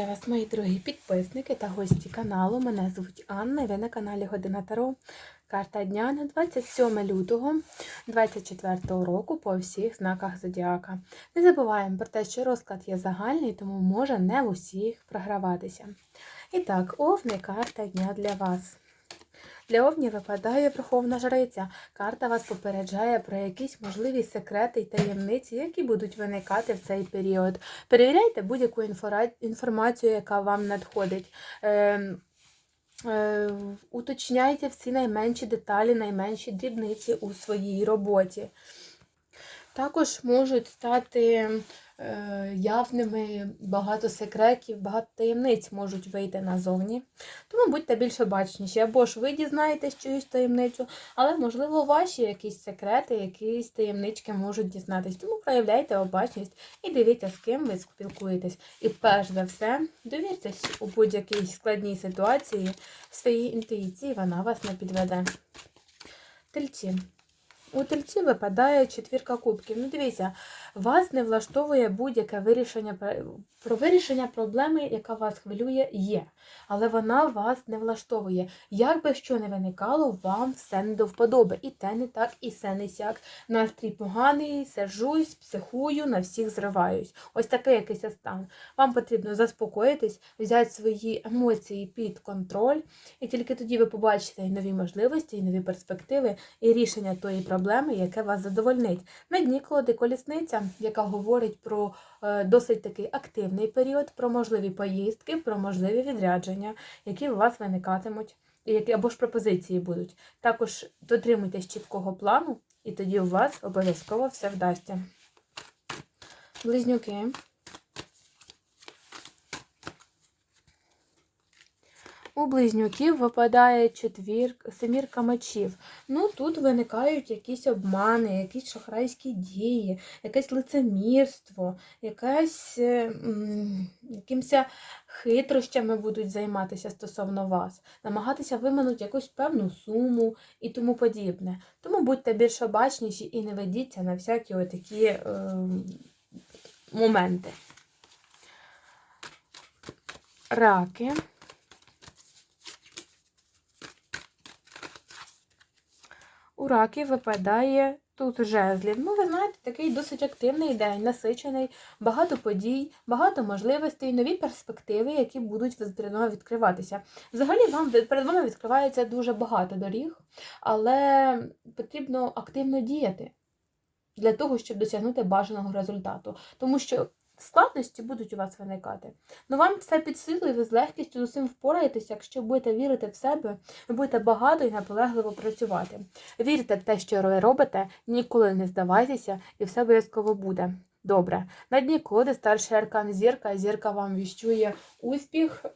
Вітаю вас, мої дорогі підписники та гості каналу. Мене звуть Анна і ви на каналі Година Таро. Карта дня на 27 лютого 2024 року по всіх знаках Зодіака. Не забуваємо про те, що розклад є загальний, тому може не в усіх програватися. І так, овни карта дня для вас. Для овні випадає Верховна Жриця. Карта вас попереджає про якісь можливі секрети й таємниці, які будуть виникати в цей період. Перевіряйте будь-яку інформацію, яка вам надходить. Е, е, уточняйте всі найменші деталі, найменші дрібниці у своїй роботі. Також можуть стати явними багато секретів, багато таємниць можуть вийти назовні. Тому будьте більш обачніші. Або ж ви дізнаєтесь чиюсь таємницю, але, можливо, ваші якісь секрети, якісь таємнички можуть дізнатись. Тому проявляйте обачність і дивіться, з ким ви спілкуєтесь. І перш за все, довіртесь у будь-якій складній ситуації своїй інтуїції, вона вас не підведе. Тельці. У тельці випадає четвірка кубків. Ну, дивіться, вас не влаштовує будь-яке вирішення про вирішення проблеми, яка вас хвилює, є. Але вона вас не влаштовує. Як би що не виникало, вам все не до вподоби. І те не так, і все не сяк. Настрій поганий, сержусь, психую, на всіх зриваюсь. Ось такий якийсь стан. Вам потрібно заспокоїтись, взяти свої емоції під контроль, і тільки тоді ви побачите і нові можливості, і нові перспективи, і рішення тої проблеми, яке вас задовольнить. На дні колоди колісниця, яка говорить про е, досить такий активний період, про можливі поїздки, про можливі відрядження, які у вас виникатимуть, які або ж пропозиції будуть. Також дотримуйтесь чіткого плану, і тоді у вас обов'язково все вдасться. Близнюки. У близнюків випадає четвір, семірка мечів. Ну, тут виникають якісь обмани, якісь шахрайські дії, якесь лицемірство, якесь е, якимось хитрощами будуть займатися стосовно вас, намагатися виманути якусь певну суму і тому подібне. Тому будьте більш обачніші і не ведіться на всякі отакі е, моменти. Раки. У раків випадає тут жезлів. Ну, ви знаєте, такий досить активний день, насичений, багато подій, багато можливостей, нові перспективи, які будуть вами відкриватися. Взагалі, вам перед вами відкривається дуже багато доріг, але потрібно активно діяти для того, щоб досягнути бажаного результату. Тому що складності будуть у вас виникати. Ну вам все під і ви з легкістю з усім впораєтеся, якщо будете вірити в себе, будете багато і наполегливо працювати. Вірте в те, що ви робите, ніколи не здавайтеся, і все обов'язково буде. Добре, на дні колоди старший аркан зірка. Зірка вам віщує успіх, е,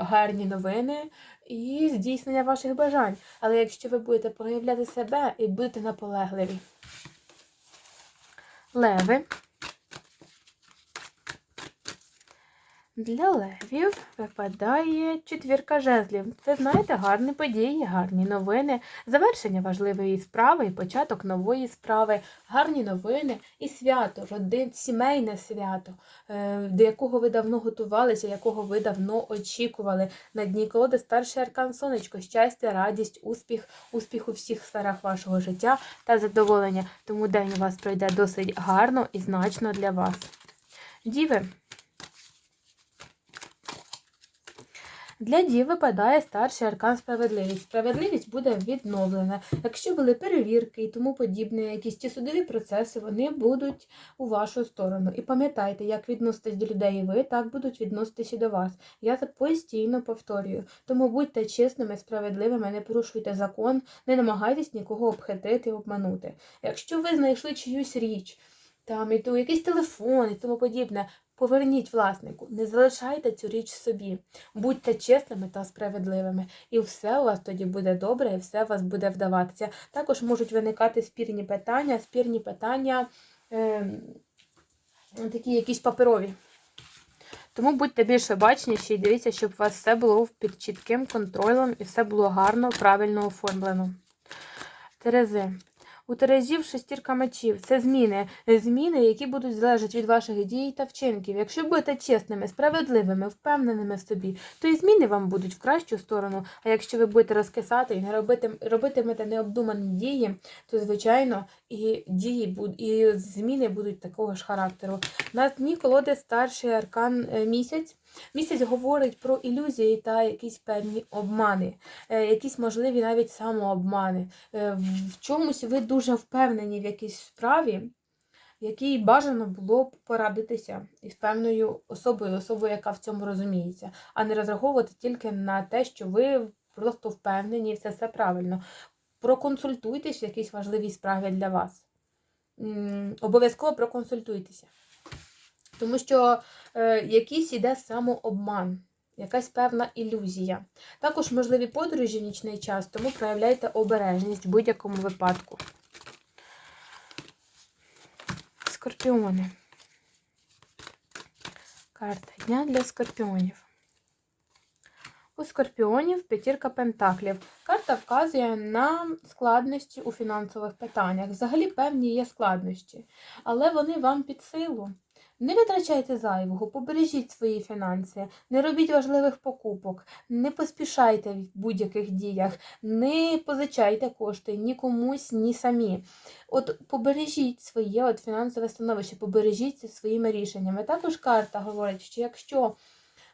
гарні новини і здійснення ваших бажань. Але якщо ви будете проявляти себе і будете наполегливі. Леви. Для левів випадає четвірка жезлів. Ви знаєте, гарні події, гарні новини, завершення важливої справи і початок нової справи, гарні новини і свято, родин, сімейне свято, е, до якого ви давно готувалися, якого ви давно очікували. На дні колоди старший аркан сонечко, щастя, радість, успіх, успіх у всіх сферах вашого життя та задоволення. Тому день у вас пройде досить гарно і значно для вас. Діви. Для дів випадає старший аркан справедливість. Справедливість буде відновлена. Якщо були перевірки і тому подібне, якісь ті судові процеси, вони будуть у вашу сторону. І пам'ятайте, як відноситесь до людей ви, так будуть відноситися до вас. Я це постійно повторюю. Тому будьте чесними, справедливими, не порушуйте закон, не намагайтесь нікого обхитрити, обманути. Якщо ви знайшли чиюсь річ, там і то якийсь телефон і тому подібне. Поверніть власнику, не залишайте цю річ собі. Будьте чесними та справедливими, і все у вас тоді буде добре, і все у вас буде вдаватися. Також можуть виникати спірні питання, спірні питання е, такі якісь паперові. Тому будьте більш обачніші і дивіться, щоб у вас все було під чітким контролем і все було гарно, правильно оформлено. Терези. У Терезів шестірка мечів. Це зміни. Зміни, які будуть залежати від ваших дій та вчинків. Якщо будете чесними, справедливими, впевненими в собі, то і зміни вам будуть в кращу сторону. А якщо ви будете розкисати і не робити, робитимете необдумані дії, то звичайно і дії і зміни будуть такого ж характеру. На дні колоди старший аркан е, місяць. Місяць говорить про ілюзії та якісь певні обмани, е, якісь можливі навіть самообмани. Е, В чомусь ви дуже впевнені в якійсь справі, в якій бажано було б порадитися із певною особою, особою, яка в цьому розуміється, а не розраховувати тільки на те, що ви просто впевнені, все все правильно. Проконсультуйтесь в якійсь важливій справі для вас. Обов'язково проконсультуйтеся. Тому що е, якийсь іде самообман, якась певна ілюзія. Також можливі подорожі в нічний час, тому проявляйте обережність в будь-якому випадку. Скорпіони. Карта дня для скорпіонів. У скорпіонів п'ятірка пентаклів. Карта вказує на складності у фінансових питаннях. Взагалі певні є складнощі, але вони вам під силу. Не витрачайте зайвого, побережіть свої фінанси, не робіть важливих покупок, не поспішайте в будь-яких діях, не позичайте кошти ні комусь, ні самі. От побережіть своє от фінансове становище, побережіть своїми рішеннями. Також карта говорить, що якщо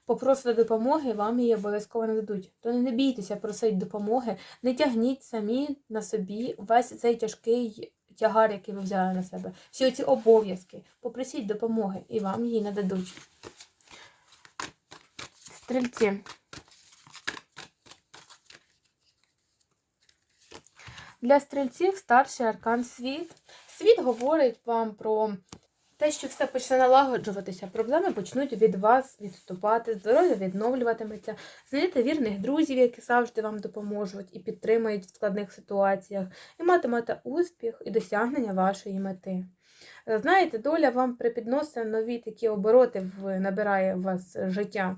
попросите допомоги, вам її обов'язково не дадуть. То не бійтеся просити допомоги, не тягніть самі на собі весь цей тяжкий тягар, який ви взяли на себе. Всі ці обов'язки. Попросіть допомоги, і вам її нададуть. Стрільці. Для стрільців старший аркан світ. Світ говорить вам про те, що все почне налагоджуватися, проблеми почнуть від вас відступати, здоров'я відновлюватиметься, знайдете вірних друзів, які завжди вам допоможуть і підтримують в складних ситуаціях, і матимете успіх і досягнення вашої мети. Знаєте, доля вам припідносить нові такі обороти, набирає в вас життя.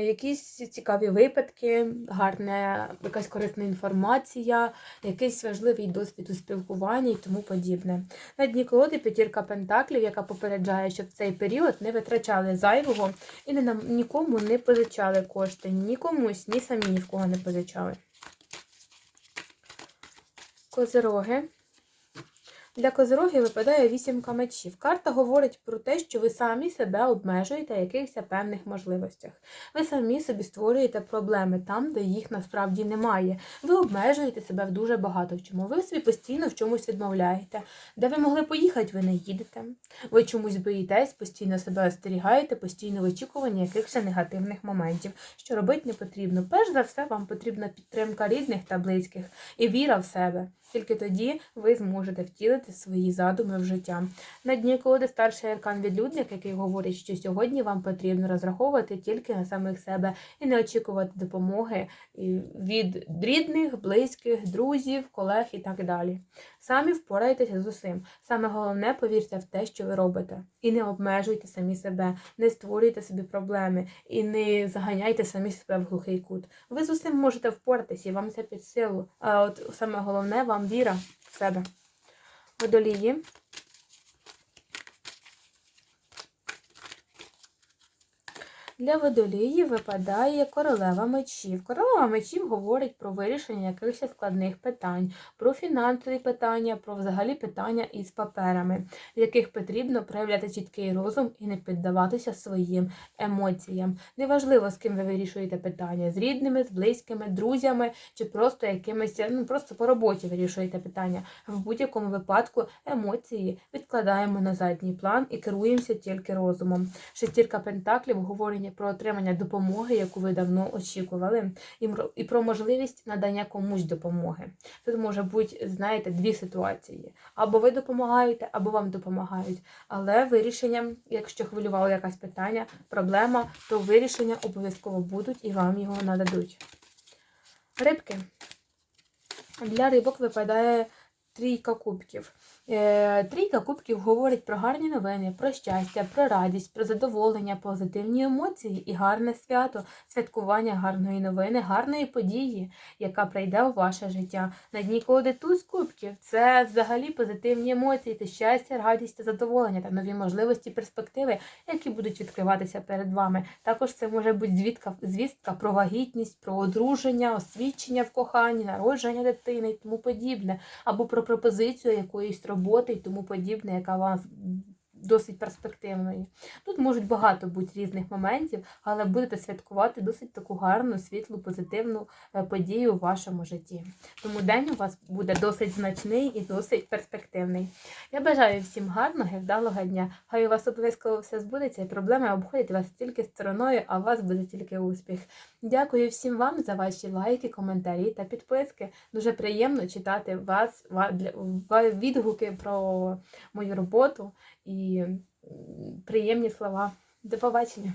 Якісь цікаві випадки, гарна якась корисна інформація, якийсь важливий досвід у спілкуванні і тому подібне. На дні колоди п'ятірка пентаклів, яка попереджає, щоб в цей період не витрачали зайвого і не нікому не позичали кошти, ні комусь, ні самі ні в кого не позичали. Козироги. Для козирогів випадає вісімка мечів. Карта говорить про те, що ви самі себе обмежуєте в якихось певних можливостях. Ви самі собі створюєте проблеми там, де їх насправді немає. Ви обмежуєте себе в дуже багато в чому. Ви собі постійно в чомусь відмовляєте. Де ви могли поїхати, ви не їдете. Ви чомусь боїтесь, постійно себе остерігаєте, постійно в очікуванні якихось негативних моментів. Що робити не потрібно. Перш за все, вам потрібна підтримка рідних та близьких і віра в себе. Тільки тоді ви зможете втілити свої задуми в життя. На дні колоди старший аркан відлюдник, який говорить, що сьогодні вам потрібно розраховувати тільки на самих себе і не очікувати допомоги від рідних, близьких, друзів, колег і так далі. Самі впорайтеся з усім. Саме головне повірте в те, що ви робите. І не обмежуйте самі себе, не створюйте собі проблеми і не заганяйте самі себе в глухий кут. Ви з усім можете впоратися, і вам це під силу. А от саме головне вам віра в себе. Водолії. Для водолії випадає королева мечів. Королева мечів говорить про вирішення якихось складних питань, про фінансові питання, про взагалі питання із паперами, в яких потрібно проявляти чіткий розум і не піддаватися своїм емоціям. Неважливо, з ким ви вирішуєте питання: з рідними, з близькими, друзями чи просто якимись, ну просто по роботі вирішуєте питання. В будь-якому випадку емоції відкладаємо на задній план і керуємося тільки розумом. Шестірка пентаклів говорить про отримання допомоги, яку ви давно очікували, і про можливість надання комусь допомоги. Тут може бути, знаєте, дві ситуації: або ви допомагаєте, або вам допомагають. Але вирішенням, якщо хвилювало якась питання, проблема, то вирішення обов'язково будуть і вам його нададуть. Рибки. Для рибок випадає трійка кубків. Е, Трійка кубків говорить про гарні новини, про щастя, про радість, про задоволення, позитивні емоції і гарне свято, святкування гарної новини, гарної події, яка прийде у ваше життя. На дні колоди туз кубків це взагалі позитивні емоції, це щастя, радість та задоволення та нові можливості, перспективи, які будуть відкриватися перед вами. Також це може бути звідка, звістка про вагітність, про одруження, освідчення в коханні, народження дитини і тому подібне, або про пропозицію якоїсь роботи і тому подібне, яка вас досить перспективною. Тут можуть багато бути різних моментів, але будете святкувати досить таку гарну, світлу, позитивну е, подію у вашому житті. Тому день у вас буде досить значний і досить перспективний. Я бажаю всім гарного і вдалого дня. Хай у вас обов'язково все збудеться, і проблеми обходять вас тільки стороною, а у вас буде тільки успіх. Дякую всім вам за ваші лайки, коментарі та підписки. Дуже приємно читати вас відгуки про мою роботу і приємні слова. До побачення!